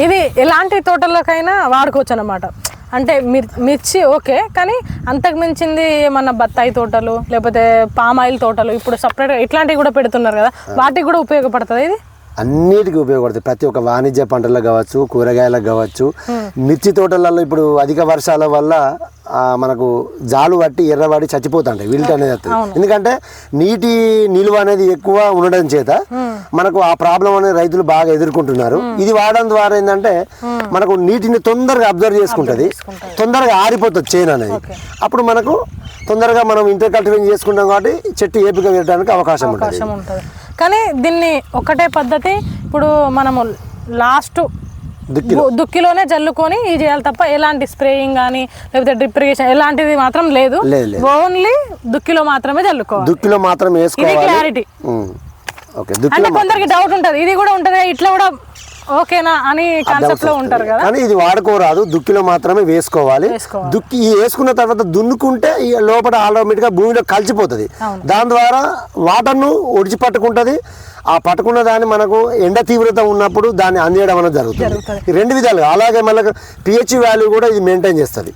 ఇది ఎలాంటి తోటలోకైనా వాడుకోవచ్చు అనమాట అంటే మిర్ మిర్చి ఓకే కానీ అంతకు మించింది ఏమన్నా బత్తాయి తోటలు లేకపోతే పామాయిల్ తోటలు ఇప్పుడు సపరేట్గా ఇట్లాంటివి కూడా పెడుతున్నారు కదా వాటికి కూడా ఉపయోగపడుతుంది ఇది? అన్నిటికీ ఉపయోగపడుతుంది ప్రతి ఒక్క వాణిజ్య పంటలకు కావచ్చు కూరగాయలకు కావచ్చు. మిర్చి తోటలలో ఇప్పుడు అధిక వర్షాల వల్ల మనకు జాలు పట్టి ఎర్రబడి చచ్చిపోతుంటాయి విల్ట్ అనేది వస్తుంది. ఎందుకంటే నీటి నిలువ అనేది ఎక్కువ ఉండడం చేత మనకు ఆ ప్రాబ్లం అనేది రైతులు బాగా ఎదుర్కొంటున్నారు. ఇది వాడడం ద్వారా ఏంటంటే మనకు నీటిని తొందరగా అబ్జర్వ్ చేసుకుంటుంది. తొందరగా ఆరిపోతుంది చేను అనేది. అప్పుడు మనకు తొందరగా మనం ఇంటర్ కల్టివేషన్ చేసుకుంటాం కాబట్టి చెట్టు ఏపిక పెట్టడానికి అవకాశం ఉంటుంది. కానీ దీన్ని ఒకటే పద్ధతి ఇప్పుడు మనము లాస్ట్ దుక్కిలో. దుక్కిలోనే జల్లుకొని ఇది చేయాలి తప్ప ఎలాంటి స్ప్రేయింగ్ కానీ లేకపోతే డ్రిప్ ఇరిగేషన్ ఎలాంటిది మాత్రం లేదు. ఓన్లీ దుక్కిలో మాత్రమే జల్లుకోవాలి దుక్కిలో మాత్రం ఇది వేసుకోవాలి క్లారిటీ. ఓకే అంటే కొందరికి డౌట్ ఉంటుంది ఇది కూడా ఉంటుంది ఇట్లా కూడా ఓకేనా అని కాన్సెప్ట్లో ఉంటారు కదా? కానీ ఇది వాడుకోరాదు దుక్కిలో మాత్రమే వేసుకోవాలి. దుక్కి వేసుకున్న తర్వాత దున్నుకుంటే ఈ లోపల ఆటోమేటిక్గా భూమిలో కలిసిపోతుంది. దాని ద్వారా వాటర్ను ఒడిచి పట్టుకుంటది. ఆ పట్టుకున్న దాన్ని మనకు ఎండ తీవ్రత ఉన్నప్పుడు దాన్ని అందేయడం అనేది జరుగుతుంది. రెండు విధాలుగా. అలాగే మళ్ళీ పిహెచ్ వాల్యూ కూడా ఇది మెయింటైన్ చేస్తుంది.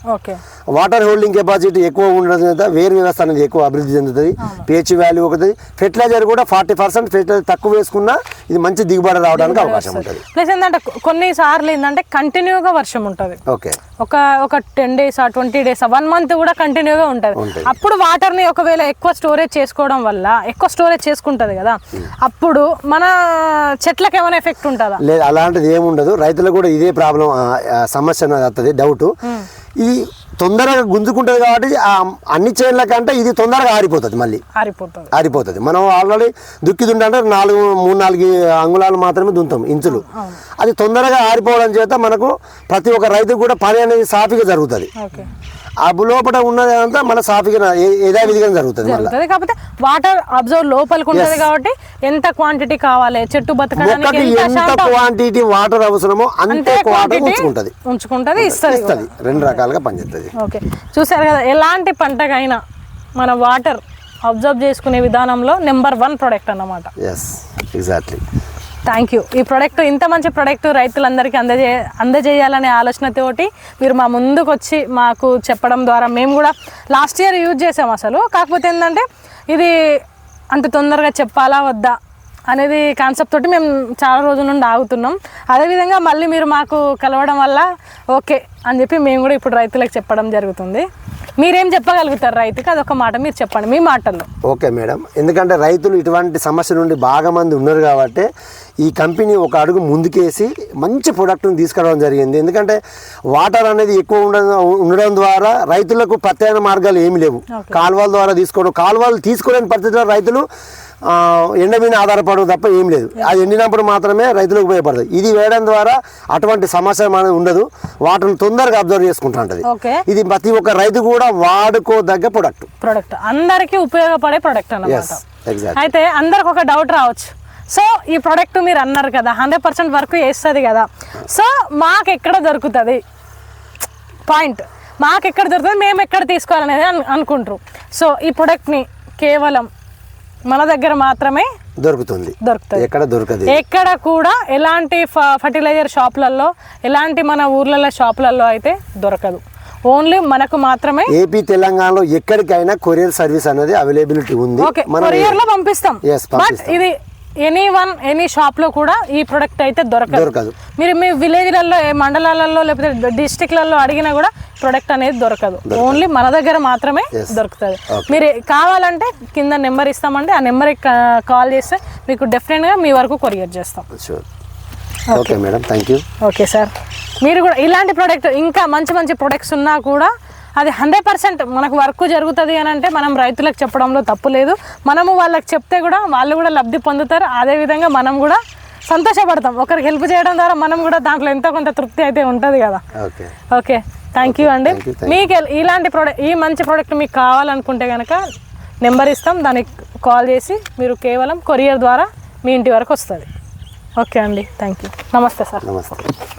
వాటర్ హోల్డింగ్ కెపాసిటీ ఎక్కువ ఉండడం వేరు వ్యవస్థ అనేది ఎక్కువ అభివృద్ధి చెందుతుంది. పిహెచ్ వాల్యూ ఒకటి. ఫెర్టిలైజర్ కూడా ఫార్టీ పర్సెంట్ ఫెర్టిలైజర్ తక్కువ వేసుకున్నా ఇది మంచి దిగుబడి రావడానికి అవకాశం ఉంటుంది. ప్లస్ ఏంటంటే కొన్ని సార్లు ఏంటంటే కంటిన్యూగా వర్షం ఉంటుంది. ఓకే. ఒక ఒక టెన్ డేస్ ఆ ట్వంటీ డేస్ వన్ మంత్ కూడా కంటిన్యూగా ఉంటుంది. అప్పుడు వాటర్ని ఒకవేళ ఎక్కువ స్టోరేజ్ చేసుకోవడం వల్ల ఎక్కువ స్టోరేజ్ చేసుకుంటది కదా అప్పుడు మన చెట్లకు ఏమైనా ఎఫెక్ట్ ఉంటుందా? లేదు అలాంటిది ఏముండదు. రైతులకు కూడా ఇదే ప్రాబ్లం సమస్య అనేది వస్తుంది డౌట్ ఇది తొందరగా గుంజుకుంటుంది కాబట్టి ఆ అన్ని చేనుల కంటే ఇది తొందరగా ఆరిపోతుంది మళ్ళీ. ఆరిపోతుంది. ఆరిపోతుంది. మనం ఆల్రెడీ దుక్కి దుంటే నాలుగు మూడు నాలుగు అంగుళాలు మాత్రమే దుంతాం ఇంచులు. అది తొందరగా ఆరిపోవడం చేత మనకు ప్రతి ఒక్క రైతుకు కూడా పని అనేది సాఫీగా జరుగుతుంది. ఆ లోపల ఉన్నది అంతా మన సాఫీగా యథావిధిగా జరుగుతుంది జరుగుతుంది. కాకపోతే వాటర్ అబ్జర్వ్ లోపలికి ఉంటుంది కాబట్టి ఎంత క్వాంటిటీ కావాలి? చెట్టు బతకడానికి ఎంత క్వాంటిటీ వాటర్ అవసరమో అంతే క్వాంటిటీ ఉంచుకుంటది. ఉంచుకుంటది ఇస్తుంది ఇస్తుంది. రెండు రకాలుగా పనిచేస్తుంది ఓకే. చూసారు కదా ఎలాంటి పంటకైనా మన వాటర్ అబ్జర్వ్ చేసుకునే విధానంలో నెంబర్ వన్ ప్రోడక్ట్ అన్నమాట. Yes exactly thank you. ఈ ప్రోడక్ట్ ఇంత మంచి ప్రోడక్ట్ రైతులందరికీ అందజే అందజేయాలనే ఆలోచనతోటి మీరు మా ముందుకు వచ్చి మాకు చెప్పడం ద్వారా మేము కూడా లాస్ట్ ఇయర్ యూజ్ చేసాం అసలు. కాకపోతే ఏంటంటే ఇది అంత తొందరగా చెప్పాలా వద్దా అనేది కాన్సెప్ట్ తోటి మేము చాలా రోజుల నుండి ఆగుతున్నాం. అదేవిధంగా మళ్ళీ మీరు మాకు కలవడం వల్ల ఓకే అని చెప్పి మేము కూడా ఇప్పుడు రైతులకు చెప్పడం జరుగుతుంది. మీరేం చెప్పగలుగుతారు రైతుకి? అదొక మాట మీరు చెప్పండి. మీ మాటల్లో. Okay madam. ఎందుకంటే రైతులు ఇటువంటి సమస్య నుండి బాగా మంది ఉన్నారు కాబట్టి ఈ కంపెనీ ఒక అడుగు ముందుకేసి మంచి ప్రొడక్ట్ని తీసుకురావడం జరిగింది. ఎందుకంటే వాటర్ అనేది ఎక్కువ ఉండడం ఉండడం ద్వారా రైతులకు ప్రత్యామ్నాయ మార్గాలు ఏమి లేవు. కాలువల ద్వారా తీసుకోవడం కాలువలు తీసుకోలేని పరిస్థితిలో రైతులు ఎండ మీద ఆధారపడడం తప్ప ఏం లేదు. అది ఎండినప్పుడు మాత్రమే రైతులకు ఉపయోగపడుతుంది ఇది వేయడం ద్వారా అటువంటి సమస్య అనేది ఉండదు. వాటిని తొందరగా అబ్జర్వ్ చేసుకుంటా ఉంటుంది ఓకే. ఇది ప్రతి ఒక్క రైతు కూడా వాడుకోదగ్గ ప్రొడక్ట్ ప్రొడక్ట్ అందరికీ ఉపయోగపడే ప్రొడక్ట్ అన్నమాట. అయితే అందరికి ఒక డౌట్ రావచ్చు. సో ఈ ప్రోడక్ట్ మీరు అన్నారు కదా హండ్రెడ్ పర్సెంట్ వర్క్ చేస్తుంది కదా. సో మాకు ఎక్కడ దొరుకుతుంది? పాయింట్ మాకు ఎక్కడ దొరుకుతుంది? మేము ఎక్కడ తీసుకోవాలనేది అను అనుకుంటారు. సో ఈ ప్రోడక్ట్ని కేవలం మన దగ్గర మాత్రమే దొరుకుతుంది. దొరుకుతుంది. ఎక్కడ దొరకదు. ఎక్కడ కూడా ఎలాంటి ఫర్టిలైజర్ షాపులలో ఎలాంటి మన ఊర్లలో షాపులలో అయితే దొరకదు. ఓన్లీ మనకు మాత్రమే ఏపీ తెలంగాణలో ఎక్కడికైనా కొరియర్ సర్వీస్ అనేది అవైలబిలిటీ ఉంది. కొరియర్లో పంపిస్తాం. బట్. ఇది ఎనీ వన్ ఎనీ షాప్లో కూడా ఈ ప్రొడక్ట్ అయితే దొరకదు. దొరకదు. మీరు మీ విలేజ్లలో ఏ మండలాలలో లేకపోతే డిస్టిక్లలో అడిగినా కూడా ప్రొడక్ట్ అనేది దొరకదు. ఓన్లీ మన దగ్గర మాత్రమే దొరుకుతుంది. మీరు కావాలంటే కింద నెంబర్ ఇస్తామంటే ఆ నెంబర్కి కాల్ చేస్తే మీకు డెఫినెట్గా మీ వరకు కొరియర్ చేస్తాం. Okay madam thank you okay sir మీరు కూడా ఇలాంటి ప్రోడక్ట్ ఇంకా మంచి మంచి ప్రొడక్ట్స్ ఉన్నా కూడా అది హండ్రెడ్ పర్సెంట్ మనకు వర్క్ జరుగుతుంది అని అంటే మనం రైతులకు చెప్పడంలో తప్పు లేదు. మనము వాళ్ళకి చెప్తే కూడా వాళ్ళు కూడా లబ్ధి పొందుతారు. అదేవిధంగా మనం కూడా సంతోషపడతాం. ఒకరికి హెల్ప్ చేయడం ద్వారా మనం కూడా దాంట్లో ఎంతో కొంత తృప్తి అయితే ఉంటుంది కదా. ఓకే ఓకే థ్యాంక్ యూ అండి మీకు ఇలాంటి ప్రోడక్ట్ ఈ మంచి ప్రోడక్ట్ మీకు కావాలనుకుంటే కనుక నెంబర్ ఇస్తాం. దానికి కాల్ చేసి మీరు కేవలం కొరియర్ ద్వారా మీ ఇంటి వరకు వస్తుంది. ఓకే అండి థ్యాంక్ యూ నమస్తే సార్ నమస్తే.